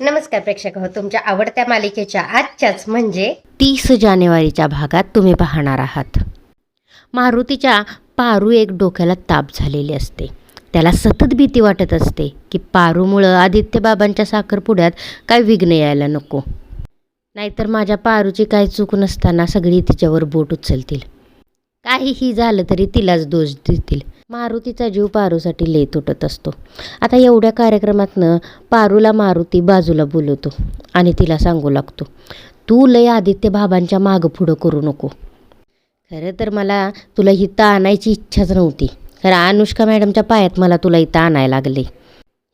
नमस्कार प्रेक्षक हो तुमच्या आवडत्या मालिकेच्या आजच्याच म्हणजे तीस जानेवारीच्या भागात तुम्ही पाहणार आहात. मारुतीच्या पारू एक डोक्याला ताप झालेली असते. त्याला सतत भीती वाटत असते की पारूमुळं आदित्य बाबांच्या साखरपुड्यात काय विघ्न यायला नको. नाहीतर माझ्या पारूची काय चूक नसताना सगळी तिच्यावर बोट उचलतील. काहीही झालं तरी तिलाच दोष देतील. मारुतीचा जीव पारूसाठी लय तुटत असतो. आता एवढ्या कार्यक्रमातनं पारूला मारुती बाजूला बोलवतो आणि तिला सांगू लागतो तू लय आदित्य बाबांच्या मागं पुढं करू नको. खरं तर मला तुला इथं आणायची इच्छाच नव्हती. खरं अनुष्का मॅडमच्या पायात मला तुला इथं आणायला लागले.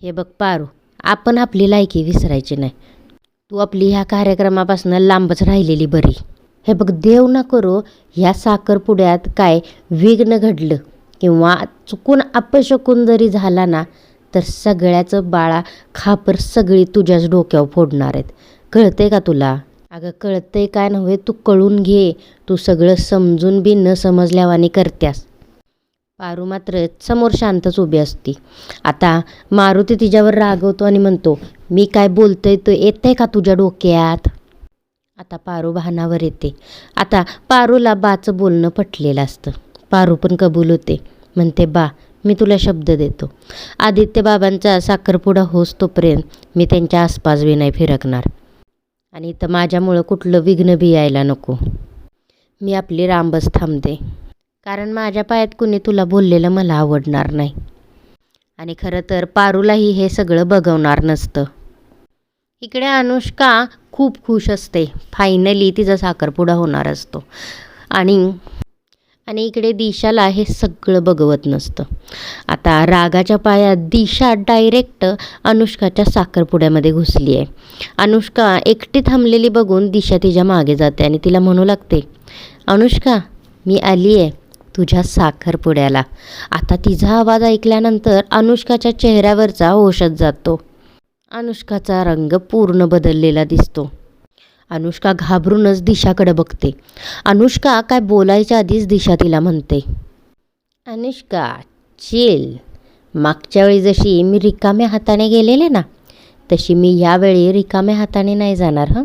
हे बघ पारू आपण आपली लायकी विसरायची नाही. तू आपली ह्या कार्यक्रमापासून लांबच राहिलेली बरी. हे बघ देव ना करो ह्या साखरपुड्यात काय विघ्न घडलं किंवा चुकून अपशकून जरी झाला ना तर सगळ्याचं बाळा खापर सगळी तुझ्याच डोक्यावर फोडणार आहेत. कळतंय का तुला? अगं कळतंय काय नव्हे? तू कळून घे. तू सगळं समजून बी न समजल्यावानी करत्यास. पारू मात्र समोर शांतच उभी असती. आता मारुती तिच्यावर रागवतो आणि म्हणतो मी काय बोलतोय? तो येतंय का तुझ्या डोक्यात? आता पारू भानावर येते. आता पारूला बाचं बोलणं पटलेलं असतं. पारू पण कबूल होते. म्हणते बा मी तुला शब्द देतो. आदित्य बाबांचा साखरपुडा होस तोपर्यंत मी त्यांच्या आसपास बी नाही फिरकणार. आणि इथं माझ्यामुळं कुठलं विघ्न बी यायला नको. मी आपली रांबच थांबते. कारण माझ्या पायात कुणी तुला बोललेलं मला आवडणार नाही. आणि खरं तर पारूलाही हे सगळं बघवणार नसतं. इकडे अनुष्का खूप खुश असते. फायनली तिचा साखरपुडा होणार असतो. आणि आणि इकडे दिशाला हे सगळं बघवत नसतं. आता रागाच्या पायात दिशा डायरेक्ट अनुष्काच्या साखरपुड्यामध्ये घुसली आहे. अनुष्का एकटी थांबलेली बघून दिशा तिच्यामागे जाते आणि तिला म्हणू लागते अनुष्का मी आली आहे तुझ्या साखरपुड्याला. आता तिचा आवाज ऐकल्यानंतर अनुष्काच्या चेहऱ्यावरचा होशच जातो. अनुष्काचा रंग पूर्ण बदललेला दिसतो. अनुष्का घाबरूनच दिशाकडे बघते. अनुष्का काय बोलायच्या आधीच दिशा तिला म्हणते. अनुष्का चिल. मागच्या वेळी जशी मी रिकाम्या हाताने गेलेले ना तशी मी यावेळी रिकाम्या हाताने नाही जाणार हं?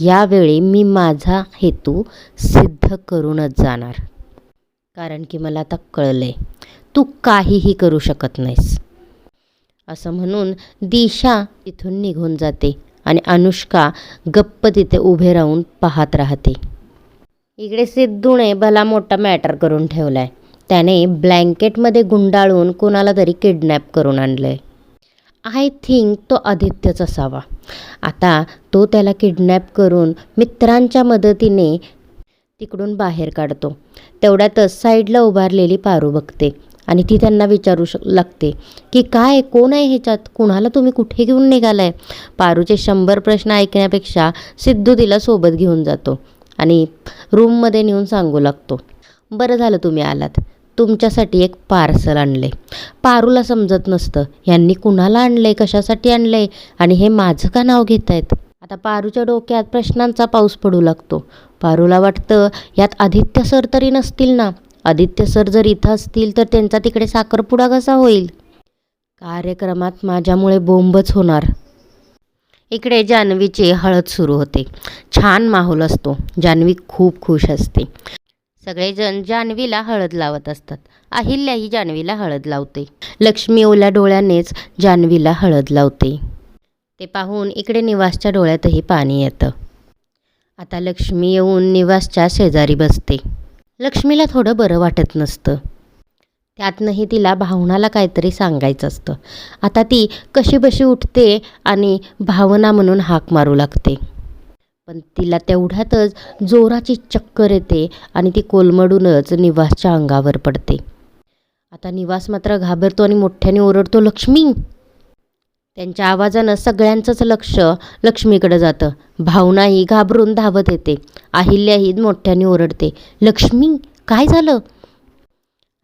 यावेळी मी माझा हेतू सिद्ध करूनच जाणार. कारण की मला आता कळलं आहे तू काहीही करू शकत नाहीस. असं म्हणून दिशा तिथून निघून जाते आणि अनुष्का गप्प तिथे उभे राहून पाहत राहते. इकडे सिद्धूने भला मोठा मॅटर करून ठेवला आहे त्याने ब्लँकेटमध्ये गुंडाळून कोणाला तरी किडनॅप करून आणलं आहे आय थिंक तो आदित्यच असावा. आता तो त्याला किडनॅप करून मित्रांच्या मदतीने तिकडून बाहेर काढतो. तेवढ्यातच साईडला उभारलेली पारू बघते. आणि ती त्यांना विचारू शक लागते की काय कोण आहे ह्याच्यात? कुणाला तुम्ही कुठे घेऊन निघालाय? पारूचे शंभर प्रश्न ऐकण्यापेक्षा सिद्धू तिला सोबत घेऊन जातो आणि रूममध्ये नेऊन सांगू लागतो बरं झालं तुम्ही आलात. तुमच्यासाठी एक पार्सल आणले पारूला समजत नसतं. यांनी कुणाला आणलंय? कशासाठी आणलंय? आणि हे माझं का नाव घेत आहेत आता पारूच्या डोक्यात प्रश्नांचा पाऊस पडू लागतो. पारूला वाटतं यात आदित्य सर तरी नसतील ना? आदित्य सर जर इथं असतील तर त्यांचा तिकडे साखरपुडा कसा होईल? कार्यक्रमात माझ्यामुळे बोंबच होणार. इकडे जान्हवीची हळद सुरू होते. छान माहोल असतो. जान्हवी खूप खुश असते. सगळेजण जान्हवीला हळद लावत असतात. अहिल्याही जान्हवीला हळद लावते. लक्ष्मी ओल्या डोळ्यानेच जान्हवीला हळद लावते. ते पाहून इकडे निवासच्या डोळ्यातही पाणी येतं. आता लक्ष्मी येऊन निवासच्या शेजारी बसते. लक्ष्मीला थोडं बरं वाटत नसतं. त्यातनंही तिला भावनाला काहीतरी सांगायचं असतं. आता ती कशी बशी उठते आणि भावना म्हणून हाक मारू लागते. पण तिला तेवढ्यातच जोराची चक्कर येते आणि ती कोलमडूनच निवासच्या अंगावर पडते. आता निवास मात्र घाबरतो आणि मोठ्याने ओरडतो लक्ष्मी त्यांच्या आवाजानं सगळ्यांचंच लक्ष लक्ष्मीकडे जातं. भावनाही घाबरून धावत येते. अहिल्याही मोठ्याने ओरडते लक्ष्मी काय झालं?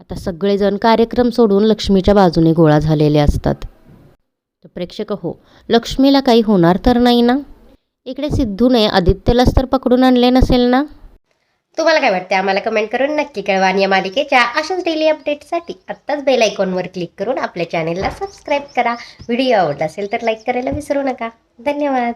आता सगळेजण कार्यक्रम सोडून लक्ष्मीच्या बाजूने गोळा झालेले असतात. तर प्रेक्षक हो लक्ष्मीला काही होणार तर नाही ना? इकडे सिद्धूने आदित्यलाच तर पकडून आणले नसेल ना? तुम्हाला काय वाटते आम्हाला कमेंट करून नक्की कळवा आणि या मालिकेच्या अशाच डेली अपडेटसाठी आत्ताच बेल आयकॉनवर क्लिक करून आपल्या चॅनेलला सबस्क्राईब करा. व्हिडिओ आवडला असेल तर लाईक करायला विसरू नका. धन्यवाद.